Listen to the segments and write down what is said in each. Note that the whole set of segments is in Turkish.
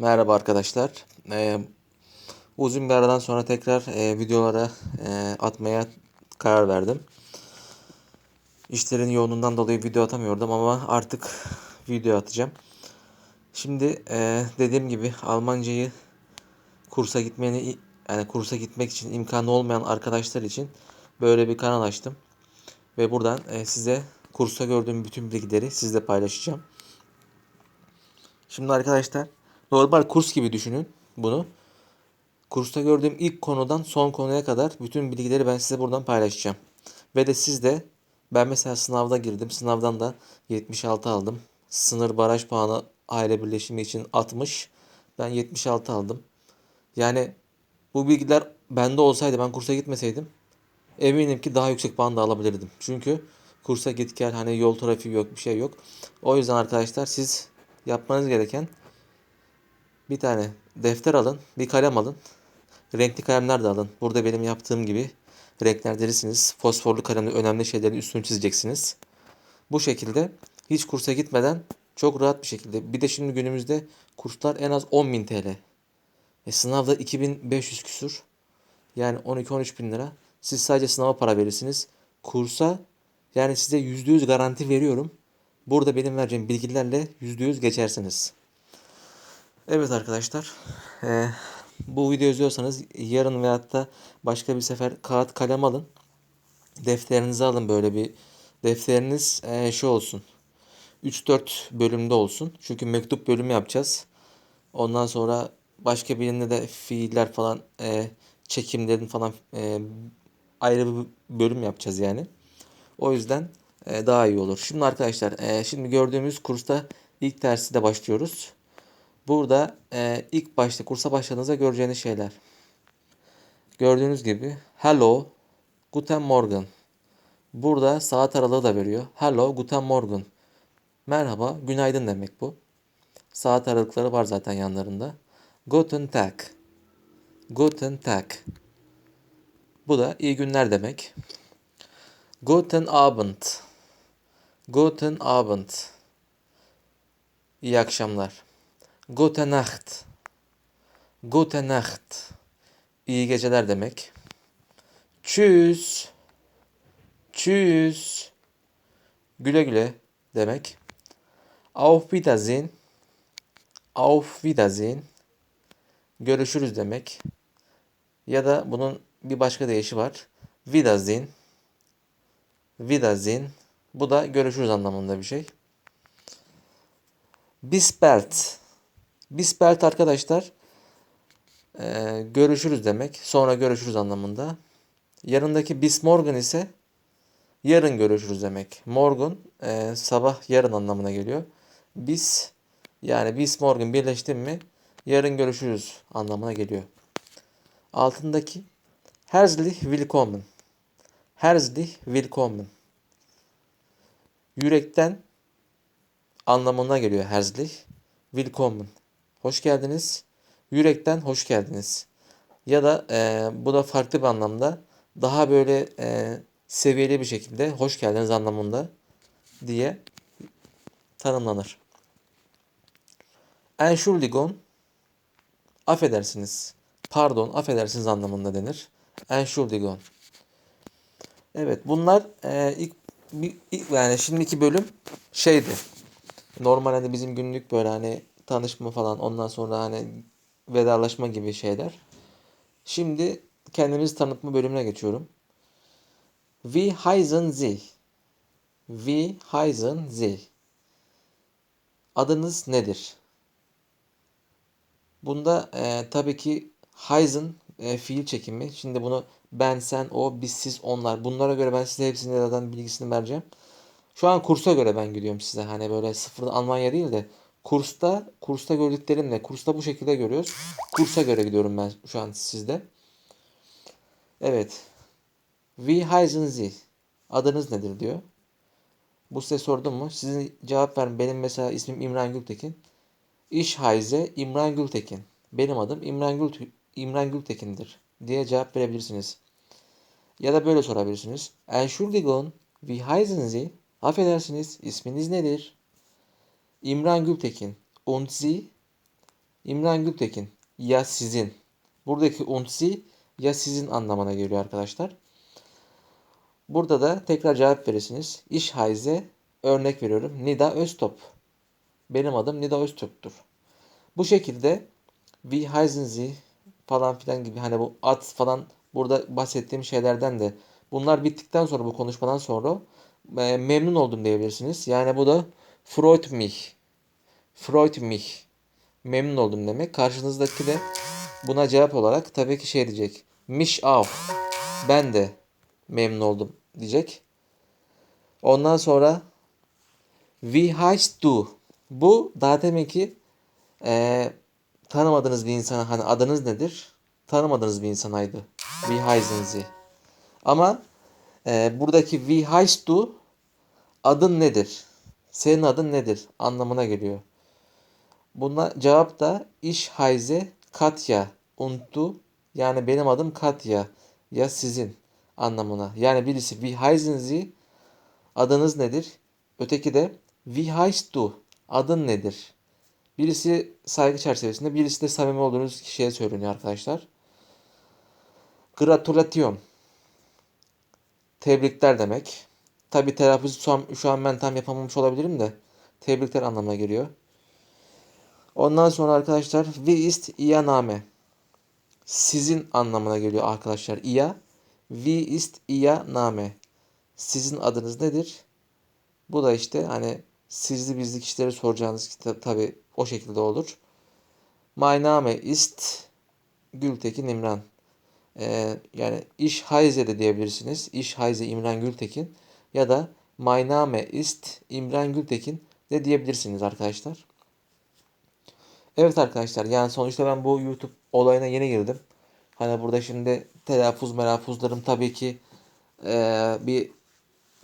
Merhaba arkadaşlar. Ee, uzun bir aradan sonra tekrar e, videolara e, atmaya karar verdim. İşlerin yoğunluğundan dolayı video atamıyordum ama artık video atacağım. Şimdi e, dediğim gibi Almancayı kursa gitmeni yani kursa gitmek için imkanı olmayan arkadaşlar için böyle bir kanal açtım. Ve buradan e, size kursa gördüğüm bütün bilgileri sizle paylaşacağım. Şimdi arkadaşlar normal kurs gibi düşünün bunu. Kursta gördüğüm ilk konudan son konuya kadar bütün bilgileri ben size buradan paylaşacağım. Ve de siz de ben mesela sınavda girdim. Sınavdan da 76 aldım. Sınır baraj puanı aile birleşimi için 60. Ben 76 aldım. Yani bu bilgiler bende olsaydı ben kursa gitmeseydim eminim ki daha yüksek puan da alabilirdim. Çünkü kursa git gel hani yol trafiği yok bir şey yok. O yüzden arkadaşlar siz yapmanız gereken bir tane defter alın, bir kalem alın. Renkli kalemler de alın. Burada benim yaptığım gibi renklendirsiniz. Fosforlu kalemle önemli şeylerin üstünü çizeceksiniz. Bu şekilde hiç kursa gitmeden çok rahat bir şekilde. Bir de şimdi günümüzde kurslar en az 10.000 TL. E, sınavda 2500 küsur. Yani 12-13 bin lira. Siz sadece sınava para verirsiniz. Kursa yani size %100 garanti veriyorum. Burada benim vereceğim bilgilerle %100 geçersiniz. Evet arkadaşlar. Ee, bu videoyu izliyorsanız yarın veyahut da başka bir sefer kağıt kalem alın. Defterinizi alın böyle bir. Defteriniz e, şey olsun. 3-4 bölümde olsun. Çünkü mektup bölümü yapacağız. Ondan sonra başka birinde de fiiller falan e, çekimlerin falan e, ayrı bir bölüm yapacağız yani. O yüzden e, daha iyi olur. Şimdi arkadaşlar e, şimdi gördüğümüz kursta ilk dersi de başlıyoruz. Burada e, ilk başta kursa başladığınızda göreceğiniz şeyler. Gördüğünüz gibi hello, guten morgen. Burada saat aralığı da veriyor. Hello, guten morgen. Merhaba, günaydın demek bu. Saat aralıkları var zaten yanlarında. Guten Tag. Guten Tag. Bu da iyi günler demek. Guten Abend. Guten Abend. İyi akşamlar. Gute Nacht. Gute Nacht. İyi geceler demek. Tschüss. Tschüss. Güle güle demek. Auf Wiedersehen. Auf Wiedersehen. Görüşürüz demek. Ya da bunun bir başka deyişi var. Wiedersehen. Wiedersehen. Bu da görüşürüz anlamında bir şey. Bis bald. Bis bald arkadaşlar e, görüşürüz demek. Sonra görüşürüz anlamında. Yanındaki bis morgen ise yarın görüşürüz demek. Morgen e, sabah yarın anlamına geliyor. Bis yani bis morgen birleştim mi yarın görüşürüz anlamına geliyor. Altındaki herzlich willkommen. Herzlich willkommen. Yürekten anlamına geliyor herzlich. Willkommen. Hoş geldiniz. Yürekten hoş geldiniz. Ya da e, bu da farklı bir anlamda daha böyle e, seviyeli bir şekilde hoş geldiniz anlamında diye tanımlanır. Entschuldigung affedersiniz. Pardon, affedersiniz anlamında denir. Entschuldigung. Evet, bunlar e, ilk, ilk yani şimdiki bölüm şeydi. Normal hani bizim günlük böyle hani tanışma falan ondan sonra hani vedalaşma gibi şeyler. Şimdi kendimizi tanıtma bölümüne geçiyorum. Wie heißen Sie? Wie heißen Sie? Adınız nedir? Bunda e, tabii ki heißen e, fiil çekimi. Şimdi bunu ben, sen, o, biz, siz, onlar. Bunlara göre ben size hepsini zaten bilgisini vereceğim. Şu an kursa göre ben gidiyorum size. Hani böyle sıfırdan Almanya değil de kursta kursta gördüklerimle kursta bu şekilde görüyoruz. Kursa göre gidiyorum ben şu an sizde. Evet. Wie heißen Sie? Adınız nedir diyor. Bu size sordum mu? Sizin cevap verin. Benim mesela ismim İmran Gültekin. İş heize İmran Gültekin. Benim adım İmran, Gül, İmran Gültekin'dir diye cevap verebilirsiniz. Ya da böyle sorabilirsiniz. Entschuldigung, wie heißen Sie? Affedersiniz, isminiz nedir? İmran Gültekin. Und Sie? İmran Gültekin ya sizin. Buradaki und Sie ya sizin anlamına geliyor arkadaşlar. Burada da tekrar cevap verirsiniz. Ich heiße örnek veriyorum. Nida Öztop. Benim adım Nida Öztop'tur. Bu şekilde wie heißen falan filan gibi hani bu at falan burada bahsettiğim şeylerden de bunlar bittikten sonra bu konuşmadan sonra e, memnun oldum diyebilirsiniz. Yani bu da freut mich. Freut mich. Memnun oldum demek. Karşınızdaki de buna cevap olarak tabii ki şey diyecek. Mich auch. Ben de memnun oldum diyecek. Ondan sonra Wie heißt du? Bu daha demek ki eee, tanımadığınız bir insana hani adınız nedir? Tanımadığınız bir insanaydı. Wie heißen Sie? Ama eee, buradaki Wie heißt du adın nedir? Senin adın nedir? Anlamına geliyor. Buna cevap da Ich heiße Katja und du yani benim adım Katya ya sizin anlamına. Yani birisi Wie heißen adınız nedir? Öteki de Wie heißt du adın nedir? Birisi saygı çerçevesinde, birisi de samimi olduğunuz kişiye söyleniyor arkadaşlar. Gratulation. Tebrikler demek. Tabi telaffuz şu an, şu an ben tam yapamamış olabilirim de tebrikler anlamına geliyor. Ondan sonra arkadaşlar wie ist Ihr Name? Sizin anlamına geliyor arkadaşlar. Ihr. Wie ist Ihr Name? Sizin adınız nedir? Bu da işte hani sizli bizli kişileri soracağınız tabi o şekilde olur. My name ist Gültekin İmran. Ee, yani iş Hayze de diyebilirsiniz. İş Hayze İmran Gültekin ya da My name ist İmran Gültekin de diyebilirsiniz arkadaşlar. Evet arkadaşlar yani sonuçta ben bu YouTube olayına yeni girdim. Hani burada şimdi telaffuz melaffuzlarım tabii ki eee, bir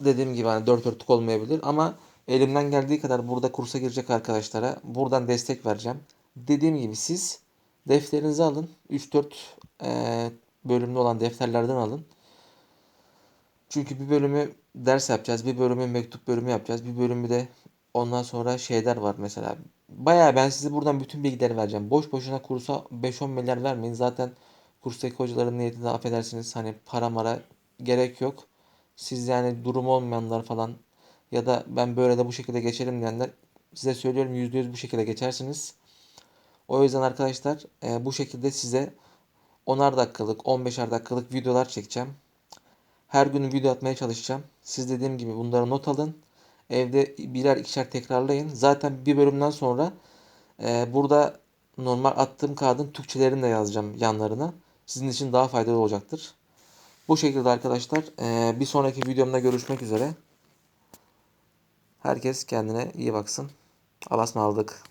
dediğim gibi hani dört dörtlük olmayabilir ama elimden geldiği kadar burada kursa girecek arkadaşlara buradan destek vereceğim. Dediğim gibi siz defterinizi alın. 3-4 eee, bölümlü olan defterlerden alın. Çünkü bir bölümü ders yapacağız, bir bölümü mektup bölümü yapacağız, bir bölümü de ondan sonra şeyler var mesela. Bayağı ben size buradan bütün bilgileri vereceğim. Boş boşuna kursa 5-10 milyar vermeyin. Zaten kurstaki hocaların niyetinde affedersiniz hani para mara gerek yok. Siz yani durumu olmayanlar falan ya da ben böyle de bu şekilde geçerim diyenler size söylüyorum %100 bu şekilde geçersiniz. O yüzden arkadaşlar e, bu şekilde size 10'ar dakikalık 15'er dakikalık videolar çekeceğim. Her gün video atmaya çalışacağım. Siz dediğim gibi bunları not alın. Evde birer ikişer tekrarlayın. Zaten bir bölümden sonra e, burada normal attığım kağıdın Türkçelerini de yazacağım yanlarına. Sizin için daha faydalı olacaktır. Bu şekilde arkadaşlar e, bir sonraki videomda görüşmek üzere. Herkes kendine iyi baksın. Allah'a ısmarladık.